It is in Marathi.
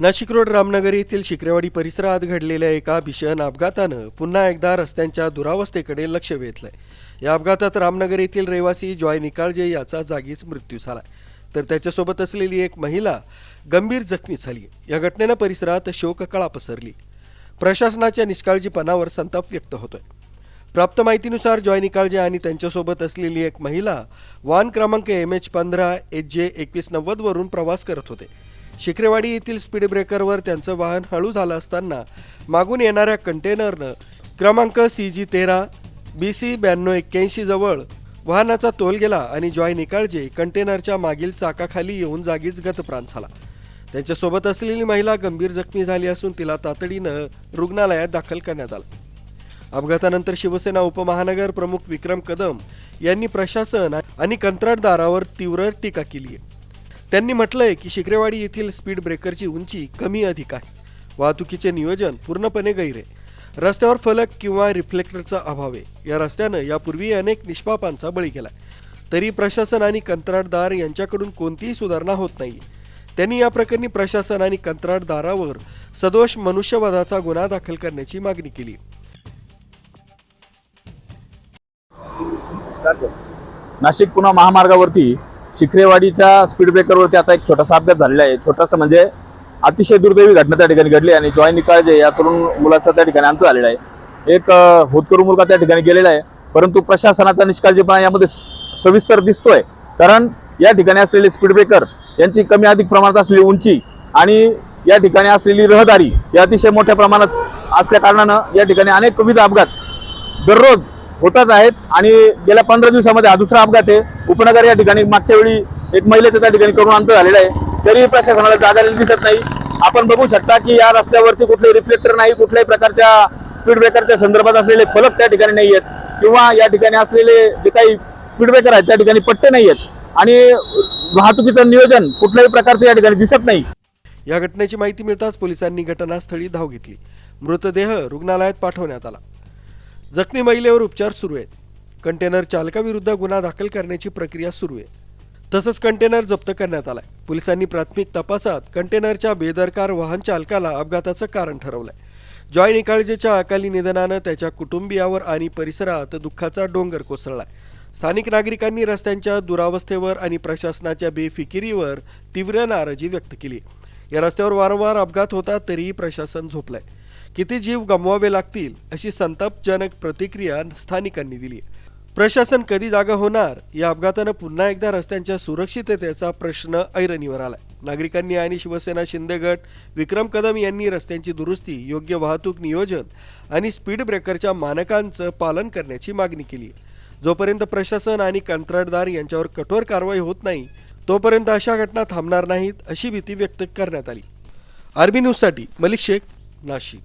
नाशिक रोड रामनगर येथील शिक्रेवाडी परिसरात घडलेल्या एका भीषण अपघातानं पुन्हा एकदा रस्त्यांच्या दुरावस्थेकडे लक्ष वेधलंय. या अपघातात रामनगर येथील रहिवासी जॉय निकाळजे याचा जागीच मृत्यू झाला तर त्याच्यासोबत असलेली एक महिला गंभीर जखमी झाली. या घटनेनं परिसरात शोककळा पसरली. प्रशासनाच्या निष्काळजीपणावर संताप व्यक्त होतोय. प्राप्त माहितीनुसार जॉय निकाळजे आणि त्यांच्यासोबत असलेली एक महिला वाहन क्रमांक एम एच पंधरा एच जे एकवीस नव्वदवरून प्रवास करत होते. शिक्रेवाडी येथील स्पीड ब्रेकरवर त्यांचं वाहन हळू झालं असताना मागून येणाऱ्या कंटेनरनं क्रमांक सी जी तेरा बी सी ब्याण्णव एक्क्याऐंशी जवळ वाहनाचा तोल गेला आणि जॉय निकाळजे कंटेनरच्या मागील चाकाखाली येऊन जागीच गतप्राण झाला. त्यांच्यासोबत असलेली महिला गंभीर जखमी झाली असून तिला तातडीनं रुग्णालयात दाखल करण्यात आलं. अपघातानंतर शिवसेना उपमहानगर प्रमुख विक्रम कदम यांनी प्रशासन आणि कंत्राटदारावर तीव्र टीका केली आहे. त्यांनी म्हटलंय की शिक्रेवाडी येथील स्पीड ब्रेकरची उंची कमी अधिक आहे. वाहतुकीचे नियोजन पूर्णपणे गैर आहे. रस्त्यावर फलक किंवा रिफ्लेक्टरचा अभाव आहे. या रस्त्यानं यापूर्वी अनेक निष्पापांचा बळी गेलाय. तरी प्रशासन आणि कंत्राटदार यांच्याकडून कोणतीही सुधारणा होत नाही. त्यांनी या प्रकरणी प्रशासन आणि कंत्राटदारावर सदोष मनुष्यवधाचा गुन्हा दाखल करण्याची मागणी केली. नाशिक पुणे महामार्गावरती शिखरेवाडीच्या स्पीड ब्रेकरवरती आता एक छोटासा अपघात झालेला आहे. छोटासा म्हणजे अतिशय दुर्दैवी घटना त्या ठिकाणी घडली आणि जॉय निकाळजे या तरुण मुलाचा त्या ठिकाणी अंत झालेला आहे. एक होतकरू मुलगा त्या ठिकाणी गेलेला आहे. परंतु प्रशासनाचा निष्काळजीपणा यामध्ये सविस्तर दिसतोय. कारण या ठिकाणी असलेले स्पीड ब्रेकर यांची कमी अधिक प्रमाणात असलेली उंची आणि या ठिकाणी असलेली रहदारी ही अतिशय मोठ्या प्रमाणात असल्या कारणानं या ठिकाणी अनेक विविध अपघात दररोज होताच आहेत आणि गेल्या पंधरा दिवसामध्ये हा दुसरा अपघात आहे. उपनगर या ठिकाणी मागच्या वेळी एक महिलेचं त्या ठिकाणी करून अंत झालेलं आहे. तरी प्रशासनाला जागा दिसत नाही. आपण बघू शकता की या रस्त्यावरती कुठले रिफ्लेक्टर नाही कुठल्याही प्रकारच्या स्पीड ब्रेकरच्या संदर्भात असलेले फलक त्या ठिकाणी नाही आहेत. किंवा या ठिकाणी असलेले जे काही स्पीड ब्रेकर आहेत त्या ठिकाणी पट्टे नाही आहेत. आणि वाहतुकीचं नियोजन कुठल्याही प्रकारचं या ठिकाणी दिसत नाही. या घटनेची माहिती मिळताच पोलिसांनी घटनास्थळी धाव घेतली. मृतदेह रुग्णालयात पाठवण्यात आला. जखमी महिलेवर उपचार सुरू आहेत. कंटेनर चालकाविरुद्ध गुन्हा दाखल करण्याची प्रक्रिया सुरू आहे. तसंच कंटेनर जप्त करण्यात आलाय. पोलिसांनी प्राथमिक तपासात कंटेनरच्या बेदरकार वाहन चालकाला अपघाताचं कारण ठरवलंय. जॉय निकाळजेच्या अकाली निधनानं त्याच्या कुटुंबियावर आणि परिसरात दुःखाचा डोंगर कोसळलाय. स्थानिक नागरिकांनी रस्त्यांच्या दुरावस्थेवर आणि प्रशासनाच्या बेफिकिरीवर तीव्र नाराजी व्यक्त केली. या रस्त्यावर वारंवार अपघात होता तरीही प्रशासन झोपलंय. किती जीव गमवावे लागतील अशी संतापजनक प्रतिक्रिया स्थानिकांनी दिली. प्रशासन कधी जागा होणार? या अपघातानं पुन्हा एकदा रस्त्यांच्या सुरक्षिततेचा प्रश्न ऐरणीवर आलाय. नागरिकांनी आणि शिवसेना शिंदे गट विक्रम कदम यांनी रस्त्यांची दुरुस्ती योग्य वाहतूक नियोजन आणि स्पीड ब्रेकरच्या मानकांचं पालन करण्याची मागणी केली. जोपर्यंत प्रशासन आणि कंत्राटदार यांच्यावर कठोर कारवाई होत नाही तोपर्यंत अशा घटना थांबणार नाहीत अशी भीती व्यक्त करण्यात आली. आर्मी न्यूजसाठी मलिक शेख नाशिक.